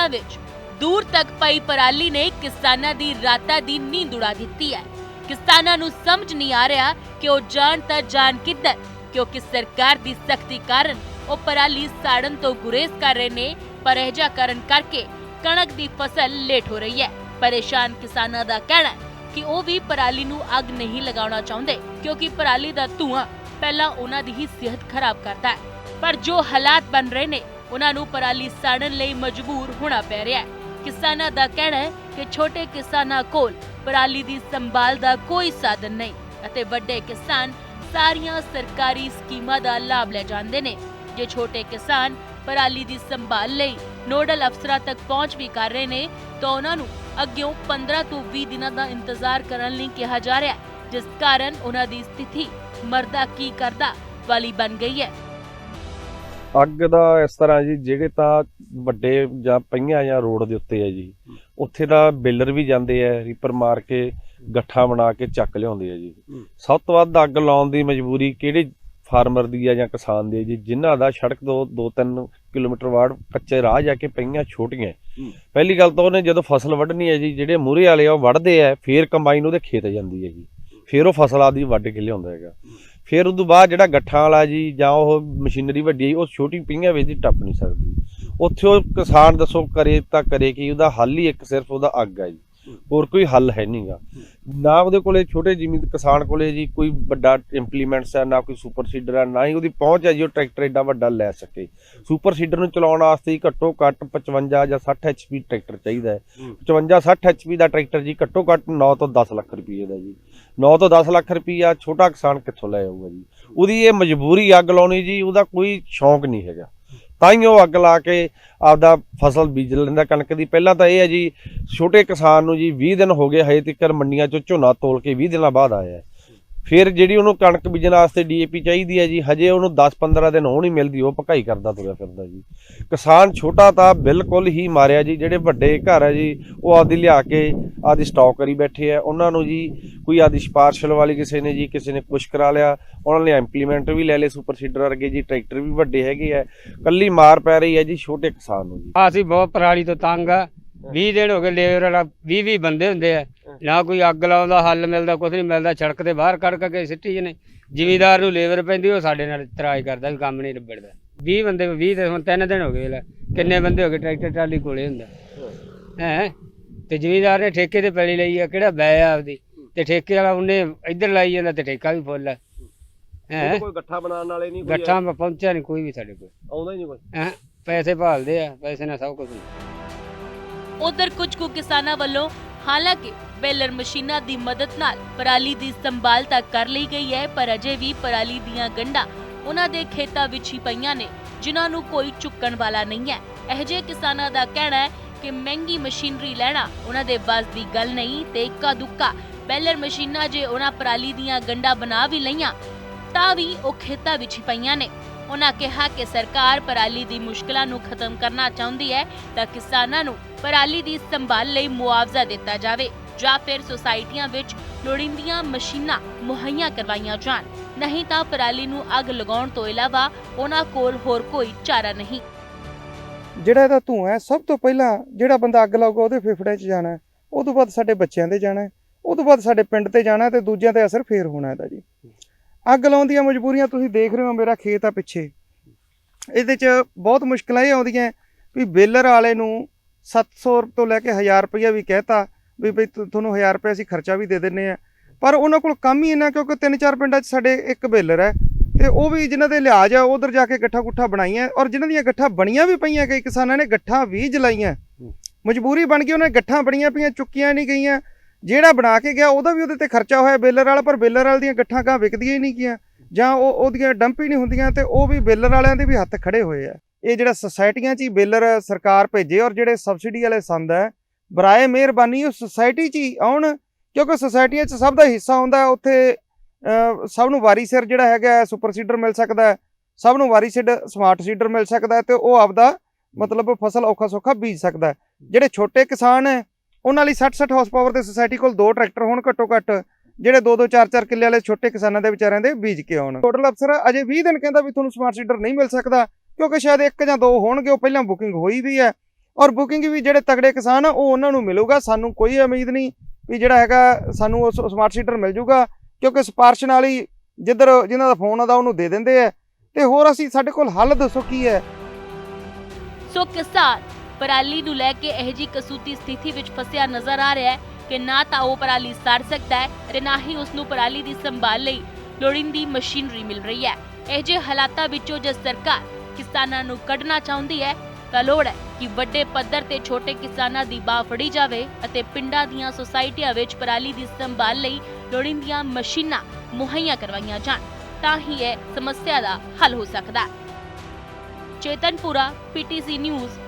ਖੇਤਾਂ ਵਿੱਚ। ਦੂਰ ਤੱਕ ਪਈ ਪਰਾਲੀ ਨੇ ਕਿਸਾਨਾਂ ਦੀ ਰਾਤਾਂ ਦੀ ਨੀਂਦ ਉਡਾ ਦਿੱਤੀ ਹੈ। ਕਿਸਾਨਾਂ ਨੂੰ ਸਮਝ ਨਹੀਂ ਆ ਰਿਹਾ ਕਿ ਉਹ ਜਾਣ ਤਾਂ ਜਾਣ ਕਿੱਧਰ, ਕਿਉਂਕਿ ਸਰਕਾਰ ਦੀ ਸਖਤੀ ਕਾਰਨ ਉਹ ਪਰਾਲੀ ਸਾੜਨ ਤੋਂ ਗੁਰੇਜ਼ ਕਰ ਰਹੇ ਨੇ, ਪਰ ਇਹ ਕਰਨ ਕਰਕੇ ਕਣਕ ਦੀ ਫਸਲ ਲੇਟ ਹੋ ਰਹੀ ਹੈ। ਪਰੇਸ਼ਾਨ ਕਿਸਾਨਾਂ ਦਾ ਕਹਿਣਾ ਹੈ ਕਿ ਉਹ ਵੀ ਪਰਾਲੀ ਨੂੰ ਅੱਗ ਨਹੀਂ ਲਗਾਉਣਾ ਚਾਹੁੰਦੇ, ਕਿਉਂਕਿ ਪਰਾਲੀ ਦਾ ਧੂਆਂ ਪਹਿਲਾਂ ਉਹਨਾਂ ਦੀ ਹੀ ਸਿਹਤ ਖਰਾਬ ਕਰਦਾ ਹੈ। ਪਰ ਜੋ ਹਾਲਾਤ ਬਣ ਰਹੇ ਨੇ ਉਹਨਾਂ ਨੂੰ ਪਰਾਲੀ ਸਾੜਨ ਲਈ ਮਜਬੂਰ ਹੋਣਾ ਪੈ ਰਿਹਾ ਹੈ। ਕਿਸਾਨਾਂ ਦਾ ਕਹਿਣਾ ਹੈ ਕਿ ਛੋਟੇ ਕਿਸਾਨਾਂ ਕੋਲ ਪਰਾਲੀ ਦੀ ਸੰਭਾਲ ਦਾ ਕੋਈ ਸਾਧਨ ਨਹੀਂ ਅਤੇ ਵੱਡੇ ਕਿਸਾਨ ਸਾਰੀਆਂ ਸਰਕਾਰੀ ਸਕੀਮਾਂ ਦਾ ਲਾਭ ਲੈ ਜਾਂਦੇ ਨੇ। ਜੇ ਛੋਟੇ ਕਿਸਾਨ ਪਰਾਲੀ ਦੀ ਸੰਭਾਲ ਲਈ ਨੋਡਲ ਅਫਸਰਾਂ ਤੱਕ ਪਹੁੰਚ ਵੀ ਕਰ ਰਹੇ ਨੇ, ਤਾਂ ਉਹਨਾਂ ਨੂੰ ਅੱਗਿਓਂ 15 ਤੋਂ 20 ਦਿਨਾਂ ਦਾ ਇੰਤਜ਼ਾਰ ਕਰਨ ਲਈ ਕਿਹਾ ਜਾ ਰਿਹਾ ਹੈ, ਜਿਸ ਕਾਰਨ ਉਹਨਾਂ ਦੀ ਸਥਿਤੀ ਮਰਦਾ ਕੀ ਕਰਦਾ ਵਾਲੀ ਬਣ ਗਈ ਹੈ। ਅੱਗ ਦਾ ਇਸ ਤਰ੍ਹਾਂ ਜੀ ਜਿਹੜੇ ਤਾਂ ਵੱਡੇ ਜਾਂ ਪਈਆਂ ਜਾਂ ਰੋਡ ਦੇ ਉੱਤੇ ਹੈ ਜੀ ਉੱਥੇ ਦਾ ਬੇਲਰ ਵੀ ਜਾਂਦੇ ਆ ਰੀਪਰ ਮਾਰ ਕੇ ਗੱਠਾ ਬਣਾ ਕੇ ਚੱਕ ਲਿਆਉਂਦੇ ਆ ਜੀ। ਸਭ ਤੋਂ ਵੱਧ ਅੱਗ ਲਾਉਣ ਦੀ ਮਜਬੂਰੀ ਕਿਹੜੇ ਫਾਰਮਰ ਦੀ ਆ ਜਾਂ ਕਿਸਾਨ ਦੀ ਜੀ ਜਿਨ੍ਹਾਂ ਦਾ ਸੜਕ ਤੋਂ 2-3 ਕਿਲੋਮੀਟਰ ਬਾਅਦ ਕੱਚੇ ਰਾਹ ਜਾ ਕੇ ਪਈਆਂ ਛੋਟੀਆਂ। ਪਹਿਲੀ ਗੱਲ ਤਾਂ ਉਹਨੇ ਜਦੋਂ ਫਸਲ ਵੱਢਣੀ ਹੈ ਜੀ ਜਿਹੜੇ ਮੂਹਰੇ ਵਾਲੇ ਆ ਉਹ ਵੱਢਦੇ ਆ ਫੇਰ ਕੰਬਾਈਨ ਉਹਦੇ ਖੇਤ ਜਾਂਦੀ ਹੈ ਜੀ ਫੇਰ ਉਹ ਫਸਲ ਆਦੀ ਵੱਢ ਕੇ ਲਿਆਉਂਦਾ ਹੈਗਾ ਫਿਰ ਉਸ ਤੋਂ ਬਾਅਦ ਜਿਹੜਾ ਗੱਠਾਂ ਵਾਲਾ ਜੀ ਜਾਂ ਉਹ ਮਸ਼ੀਨਰੀ ਵੱਡੀ ਹੈ, ਉਹ ਛੋਟੀ ਪਈਆਂ ਵਿੱਚ ਦੀ ਟੱਪ ਨਹੀਂ ਸਕਦੀ। ਉੱਥੇ ਉਹ ਕਿਸਾਨ ਦੱਸੋ ਕਰੇ ਤਾਂ ਕਰੇ ਕਿ ਉਹਦਾ ਹੱਲ ਹੀ ਇੱਕ ਸਿਰਫ ਉਹਦਾ ਅੱਗ ਹੈ ਜੀ। ਹੋਰ ਕੋਈ ਹੱਲ ਹੈ ਨਹੀਂਗਾ। ਨਾ ਉਹਦੇ ਕੋਲੇ ਛੋਟੇ ਜ਼ਮੀਨ ਕਿਸਾਨ ਕੋਲੇ ਜੀ ਕੋਈ ਵੱਡਾ ਇੰਪਲੀਮੈਂਟਸ ਹੈ ਨਾ ਕੋਈ ਸੁਪਰ ਸੀਡਰ ਹੈ ਨਾ ਹੀ ਉਹਦੀ ਪਹੁੰਚ ਹੈ ਜੀ ਉਹ ਟਰੈਕਟਰ ਏਡਾ ਵੱਡਾ ਲੈ ਸਕੇ। ਸੁਪਰ ਸੀਡਰ ਨੂੰ ਚਲਾਉਣ ਵਾਸਤੇ ਹੀ ਘੱਟੋ ਘੱਟ 55 ਜਾਂ 60 ਐਚਪੀ ਟਰੈਕਟਰ ਚਾਹੀਦਾ ਹੈ। ਹੂੰ। 55 60 ਐਚਪੀ ਦਾ ਟਰੈਕਟਰ ਜੀ ਘੱਟੋ ਘੱਟ 9 ਤੋਂ 10 ਲੱਖ ਰੁਪਏ ਦਾ ਜੀ। 9 ਤੋਂ 10 ਲੱਖ ਰੁਪਈਆ ਛੋਟਾ ਕਿਸਾਨ ਕਿੱਥੋਂ ਲੈ ਆਊਗਾ ਜੀ। ਉਹਦੀ ਇਹ ਮਜਬੂਰੀ ਅੱਗ ਲਾਉਣੀ ਜੀ ਉਹਦਾ ਕੋਈ ਸ਼ੌਂਕ ਨਹੀਂ ਹੈਗਾ। ਤਾਂ ਹੀ ਉਹ ਅੱਗ ਲਾ ਕੇ ਆਪਦਾ ਫਸਲ ਬੀਜ ਲੈਂਦਾ। ਕਣਕ ਦੀ ਪਹਿਲਾਂ ਤਾਂ ਇਹ ਹੈ ਜੀ, ਛੋਟੇ ਕਿਸਾਨ ਨੂੰ ਜੀ 20 ਦਿਨ ਹੋ ਗਏ ਹਜੇ ਤੱਕ ਮੰਡੀਆਂ 'ਚੋਂ ਝੋਨਾ ਤੋਲ ਕੇ 20 ਦਿਨਾਂ ਬਾਅਦ ਆਇਆ ਫਿਰ ਜਿਹੜੀ ਉਹਨੂੰ ਕਣਕ ਬੀਜਣ ਵਾਸਤੇ ਡੀਏਪੀ ਚਾਹੀਦੀ ਹੈ ਜੀ, ਹਜੇ ਉਹਨੂੰ 10-15 ਦਿਨ ਹੋ ਨਹੀਂ ਮਿਲਦੀ, ਉਹ ਭਕਾਈ ਕਰਦਾ ਤੁਰਿਆ ਫਿਰਦਾ ਜੀ। ਕਿਸਾਨ ਛੋਟਾ ਤਾਂ ਬਿਲਕੁਲ ਹੀ ਮਾਰਿਆ ਜੀ, ਜਿਹੜੇ ਵੱਡੇ ਘਰ ਹੈ ਜੀ, ਉਹ ਆਪਦੀ ਲਿਆ ਕੇ ਆਪਦੀ ਸਟਾਕ ਕਰੀ ਬੈਠੇ ਆ। ਉਹਨਾਂ ਨੂੰ ਜੀ ਕੋਈ ਆਪਦੀ ਸਪਾਰਸ਼ਲ ਵਾਲੀ ਕਿਸੇ ਨੇ ਜੀ, ਕਿਸੇ ਨੇ ਕੁਛ ਕਰਾ ਲਿਆ, ਉਹਨਾਂ ਨੇ ਇੰਪਲੀਮੈਂਟ ਵੀ ਲੈ ਲਏ ਸੁਪਰ ਸੀਡਰ ਵਰਗੇ ਜੀ ਟਰੈਕਟਰ ਵੀ ਵੱਡੇ ਹੈਗੇ ਆ। ਕੱਲੀ ਮਾਰ ਪੈ ਰਹੀ ਹੈ ਜੀ, ਛੋਟੇ ਕਿਸਾਨ ਨੂੰ ਜੀ। ਅਸੀਂ ਬਹੁਤ ਪਰਾਲੀ ਤੋਂ ਤੰਗ ਆ। 20 ਦਿਨ ਹੋ ਗਏ ਲੇਬਰ ਵਾਲਾ 20 20 ਬੰਦੇ ਹੁੰਦੇ ਆ। ਨਾ ਕੋਈ ਅੱਗ ਲਾਉਣ ਦਾ ਹੱਲ ਮਿਲਦਾ ਕੁਝ ਨਹੀਂ ਮਿਲਦਾ ਸੜਕ ਤੇ ਬਾਹਰ ਕੱਢ ਕੇ ਸਿੱਟੀ ਜਨੇ ਜ਼ਿਮੀਦਾਰ ਨੂੰ ਲੇਬਰ ਪੈਂਦੀ ਉਹ ਸਾਡੇ ਨਾਲ ਇਤਰਾਜ਼ ਕਰਦਾ ਵੀ ਕੰਮ ਨਹੀਂ ਨਿਬੜਦਾ। 20 ਬੰਦੇ 20 ਤੇ ਹੁਣ 3 ਦਿਨ ਹੋ ਗਏ ਲੈ ਕਿੰਨੇ ਬੰਦੇ ਹੋ ਗਏ ਟਰੈਕਟਰ ਟਰਾਲੀ ਕੋਲੇ ਹੁੰਦਾ। ਹੈ। ਤੇ ਜ਼ਿਮੀਦਾਰ ਨੇ ਠੇਕੇ ਤੇ ਪੈਲੀ ਲਈ ਆ ਕਿਹੜਾ ਬੈ ਆ ਆਪਦੀ? ਤੇ ਠੇਕੇ ਵਾਲਾ ਉਹਨੇ ਇੱਧਰ ਲਾਈ ਜਾਂਦਾ ਤੇ ਠੇਕਾ ਵੀ ਫੁੱਲ ਆ। ਹੈ? ਕੋਈ ਗੱਠਾ ਬਣਾਉਣ ਵਾਲੇ ਨਹੀਂ ਗੱਠਾਂ ਪਹੁੰਚਿਆ ਨਹੀਂ ਕੋਈ ਵੀ ਸਾਡੇ ਕੋਲ। ਆਉਂਦਾ ਹੀ ਨਹੀਂ ਕੋਈ। ਹੈਂ? ਪੈਸੇ ਭਾਲਦੇ ਆ ਪੈਸੇ ਨਾਲ ਸਭ ਕੁਝ ਹੁੰਦਾ। ਉਧਰ ਕੁਝ ਕੁ ਕਿਸਾਨਾਂ ਵੱਲੋਂ, ਹਾਲਾਂਕਿ ਬੇਲਰ ਮਸ਼ੀਨਾਂ ਦੀ ਮਦਦ ਨਾਲ ਪਰਾਲੀ ਦੀ ਸੰਭਾਲ ਤਾਂ ਕਰ ਲਈ ਗਈ ਹੈ, ਪਰ ਅਜੇ ਵੀ ਪਰਾਲੀ ਦੀਆਂ ਗੰਢਾਂ ਉਹਨਾਂ ਦੇ ਖੇਤਾਂ ਵਿੱਚ ਹੀ ਪਈਆਂ ਨੇ, ਜਿਨ੍ਹਾਂ ਨੂੰ ਕੋਈ ਚੁੱਕਣ ਵਾਲਾ ਨਹੀਂ ਹੈ। ਇਹ ਕਿਸਾਨਾਂ ਦਾ ਕਹਿਣਾ ਹੈ ਕਿ ਮਹਿੰਗੀ ਮਸ਼ੀਨਰੀ ਲੈਣਾ ਉਹਨਾਂ ਦੇ ਵੱਸ ਦੀ ਗੱਲ ਨਹੀਂ ਤੇ ਇੱਕਾ ਦੁੱਕਾ ਬੈਲਰ ਮਸ਼ੀਨਾਂ ਜੇ ਉਹਨਾਂ ਪਰਾਲੀ ਦੀਆਂ ਗੰਢਾਂ ਬਣਾ ਵੀ ਲਈਆਂ, ਤਾਂ ਵੀ ਉਹ ਖੇਤਾਂ ਵਿੱਚ ਹੀ ਪਈਆਂ ਨੇ। ਉਹਨਾਂ ਕਿਹਾ ਕਿ ਸਰਕਾਰ ਪਰਾਲੀ ਦੀ ਮੁਸ਼ਕਲਾਂ ਨੂੰ ਖਤਮ ਕਰਨਾ ਚਾਹੁੰਦੀ ਹੈ ਤਾਂ ਕਿਸਾਨਾਂ ਨੂੰ ਪਰਾਲੀ ਦੀ ਸੰਭਾਲ ਲਈ ਮੁਆਵਜ਼ਾ ਦਿੱਤਾ ਜਾਵੇ ਜਾਂ ਫਿਰ ਸੁਸਾਇਟੀਆਂ ਵਿੱਚ ਲੋੜੀਂਦੀਆਂ ਮਸ਼ੀਨਾਂ ਮੁਹੱਈਆ ਕਰਵਾਈਆਂ ਜਾਣ। ਨਹੀਂ ਤਾਂ ਪਰਾਲੀ ਨੂੰ ਅੱਗ ਲਗਾਉਣ ਤੋਂ ਇਲਾਵਾ ਉਹਨਾਂ ਕੋਲ ਹੋਰ ਕੋਈ ਚਾਰਾ ਨਹੀਂ। ਜਿਹੜਾ ਇਹਦਾ ਧੂੰਆਂ ਹੈ, ਸਭ ਤੋਂ ਪਹਿਲਾਂ ਜਿਹੜਾ ਬੰਦਾ ਅੱਗ ਲਾਊਗਾ, ਉਹਦੇ ਫੇਫੜਿਆਂ 'ਚ ਜਾਣਾ ਹੈ। ਉਹ ਤੋਂ ਬਾਅਦ ਸਾਡੇ ਬੱਚਿਆਂ ਦੇ ਜਾਣਾ ਹੈ। ਉਹ ਤੋਂ ਬਾਅਦ ਸਾਡੇ ਪਿੰਡ ਤੇ ਜਾਣਾ ਤੇ ਦੂਜਿਆਂ ਤੇ ਅਸਰ ਫੇਰ ਹੋਣਾ ਇਹਦਾ ਜੀ। ਅੱਗ ਲਾਉਣ ਦੀਆਂ ਮਜਬੂਰੀਆਂ ਤੁਸੀਂ ਦੇਖ ਰਹੇ ਹੋ ਮੇਰਾ ਖੇਤ ਆ ਪਿੱਛੇ। ਇਹਦੇ 'ਚ ਬਹੁਤ ਮੁਸ਼ਕਲਾਂ ਇਹ ਆਉਂਦੀਆਂ ਵੀ ਬੇਲਰ ਵਾਲੇ ਨੂੰ 700 ਤੋਂ ਲੈ ਕੇ 1000 ਰੁਪਇਆ ਵੀ ਕਹਿਤਾ ਵੀ ਬਈ ਤੁਹਾਨੂੰ 1000 ਰੁਪਏ ਅਸੀਂ ਖਰਚਾ ਵੀ ਦੇ ਦਿੰਨੇ ਆ ਪਰ ਉਹਨਾਂ ਕੋਲ ਕੰਮ ਹੀ ਇੰਨਾ ਕਿਉਂਕਿ ਤਿੰਨ ਚਾਰ ਪਿੰਡਾਂ 'ਚ ਸਾਡੇ ਇੱਕ ਬੇਲਰ ਹੈ ਤੇ ਉਹ ਵੀ ਜਿਨ੍ਹਾਂ ਦੇ ਲਿਹਾਜ਼ ਆ ਉਧਰ ਜਾ ਕੇ ਗੱਠਾ ਗੁੱਠਾ ਬਣਾਈਆਂ ਔਰ ਜਿਨ੍ਹਾਂ ਦੀਆਂ ਗੱਠਾਂ ਬਣੀਆਂ ਵੀ ਪਈਆਂ ਕਈ ਕਿਸਾਨਾਂ ਨੇ ਗੱਠਾਂ ਵੀ ਜਲਾਈਆਂ। ਮਜਬੂਰੀ ਬਣ ਗਈ ਉਹਨਾਂ ਗੱਠਾਂ ਬਣੀਆਂ ਪਈਆਂ ਚੁੱਕੀਆਂ ਨਹੀਂ ਗਈਆਂ। ਜਿਹੜਾ ਬਣਾ ਕੇ ਗਿਆ ਉਹਦਾ ਵੀ ਉਹਦੇ ਤੇ ਖਰਚਾ ਹੋਇਆ ਬੇਲਰ ਵਾਲਾ ਪਰ ਬੇਲਰ ਵਾਲੇ ਦੀਆਂ ਗੱਠਾਂ ਕਾ ਵਿਕਦੀਆਂ ਹੀ ਨਹੀਂ ਗਈਆਂ ਜਾਂ ਉਹ ਉਹਦੀਆਂ ਡੰਪ ਹੀ ਨਹੀਂ ਹੁੰਦੀਆਂ ਤੇ ਉਹ ਵੀ ਬੇਲਰ ਵਾਲਿਆਂ ਦੇ ਵੀ ਹੱਥ ਖੜੇ ਹੋਏ ਆ। ਇਹ ਜਿਹੜਾ ਸੁਸਾਇਟੀਆਂ 'ਚ ਹੀ ਬੇਲਰ ਸਰਕਾਰ ਭੇਜੇ ਔਰ ਜਿਹੜੇ ਸਬਸਿਡੀ ਵਾਲੇ ਸੰਦ ਹੈ ਬਰਾਏ ਮਿਹਰਬਾਨੀ ਉਹ ਸੁਸਾਇਟੀ 'ਚ ਹੀ ਆਉਣ ਕਿਉਂਕਿ ਸੁਸਾਇਟੀਆਂ 'ਚ ਸਭ ਦਾ ਹਿੱਸਾ ਹੁੰਦਾ ਉੱਥੇ ਸਭ ਨੂੰ ਵਾਰੀ ਸਿਰ ਜਿਹੜਾ ਹੈਗਾ ਹੈ, ਸੁਪਰ ਸੀਡਰ ਮਿਲ ਸਕਦਾ ਸਭ ਨੂੰ ਵਾਰੀ ਸਿਰ ਸਮਾਰਟ ਸੀਡਰ ਮਿਲ ਸਕਦਾ ਹੈ ਤੇ ਉਹ ਆਪਦਾ ਮਤਲਬ ਫਸਲ ਔਖਾ ਸੌਖਾ ਬੀਜ ਸਕਦਾ ਜਿਹੜੇ ਛੋਟੇ ਕਿਸਾਨ ਹੈ ਉਹਨਾਂ ਲਈ 60 60 ਹਾਰਸ ਪਾਵਰ ਦੇ ਸੁਸਾਇਟੀ ਕੋਲ ਦੋ ਟਰੈਕਟਰ ਹੋਣ ਘੱਟੋ ਘੱਟ ਜਿਹੜੇ 2-2 4-4 ਕਿੱਲੇ ਵਾਲੇ ਛੋਟੇ ਕਿਸਾਨਾਂ ਦੇ ਵਿਚਾਰਿਆਂ ਦੇ ਬੀਜ ਕੇ ਆਉਣ। ਟੋਟਲ ਅਫਸਰ ਅਜੇ 20 ਦਿਨ ਕਹਿੰਦਾ ਵੀ ਤੁਹਾਨੂੰ ਸਮਾਰਟ ਸੀਡਰ ਨਹੀਂ ਮਿਲ ਸਕਦਾ। ਕਿਉਂਕਿ ਸ਼ਾਇਦ ਇੱਕ ਜਾਂ ਦੋ ਹੋਣਗੇ, ਉਹ ਪਹਿਲਾਂ ਬੁਕਿੰਗ ਹੋਈ ਵੀ ਹੈ। ਔਰ ਬੁਕਿੰਗ ਵੀ ਜਿਹੜੇ ਤਗੜੇ ਕਿਸਾਨ ਆ, ਉਹ ਉਹਨਾਂ ਨੂੰ ਮਿਲੂਗਾ। ਸਾਨੂੰ ਕੋਈ ਉਮੀਦ ਨਹੀਂ ਵੀ ਜਿਹੜਾ ਹੈਗਾ, ਸਾਨੂੰ ਉਹ ਸਮਾਰਟ ਸੀਟਰ ਮਿਲ ਜੂਗਾ। ਕਿਉਂਕਿ ਸਪਾਰਸ਼ ਨਾਲ ਹੀ ਜਿੱਧਰ ਜਿਨ੍ਹਾਂ ਦਾ ਫੋਨ ਆਉਂਦਾ, ਉਹਨੂੰ ਦੇ ਦਿੰਦੇ ਆ। ਤੇ ਹੋਰ ਅਸੀਂ ਸਾਡੇ ਕੋਲ ਹੱਲ ਦੱਸੋ ਕੀ ਹੈ? ਸੋ ਕਿਸਾਨ, ਪਰਾਲੀ ਨੂੰ ਲੈ ਕੇ ਇਹ ਜੀ ਕਸੂਤੀ ਸਥਿਤੀ ਵਿੱਚ ਫਸਿਆ ਨਜ਼ਰ ਆ ਰਿਹਾ ਹੈ ਕਿ ਨਾ ਤਾਂ ਉਹ ਪਰਾਲੀ ਸੜ ਸਕਦਾ ਹੈ ਤੇ ਨਾ ਹੀ ਉਸ ਨੂੰ ਪਰਾਲੀ ਦੀ ਸੰਭਾਲ ਲਈ ਲੋੜੀਂਦੀ ਮਸ਼ੀਨਰੀ ਮਿਲ ਰਹੀ ਹੈ। ਇਹ ਜੇ ਹਾਲਾਤਾਂ ਵਿੱਚੋਂ ਜੇ ਸਰਕਾਰ ਕਿਸਾਨਾਂ ਨੂੰ ਕੱਢਣਾ ਚਾਹੁੰਦੀ ਹੈ, ਤਾਂ ਲੋੜ ਹੈ ਕਿ ਵੱਡੇ ਪੱਧਰ ਤੇ ਛੋਟੇ ਕਿਸਾਨਾਂ ਦੀ ਬਾਹ ਫੜੀ ਜਾਵੇ ਅਤੇ ਪਿੰਡਾਂ ਦੀਆਂ ਸੁਸਾਇਟੀਆਂ ਵਿੱਚ ਪਰਾਲੀ ਦੀ ਸੰਭਾਲ ਲਈ ਲੋੜੀਂਦੀਆਂ ਮਸ਼ੀਨਾਂ ਮੁਹੱਈਆ ਕਰਵਾਈਆਂ ਜਾਣ, ਤਾਂ ਹੀ ਇਹ ਸਮੱਸਿਆ ਦਾ ਹੱਲ ਹੋ ਸਕਦਾ ਹੈ। Chetanpura, PTC news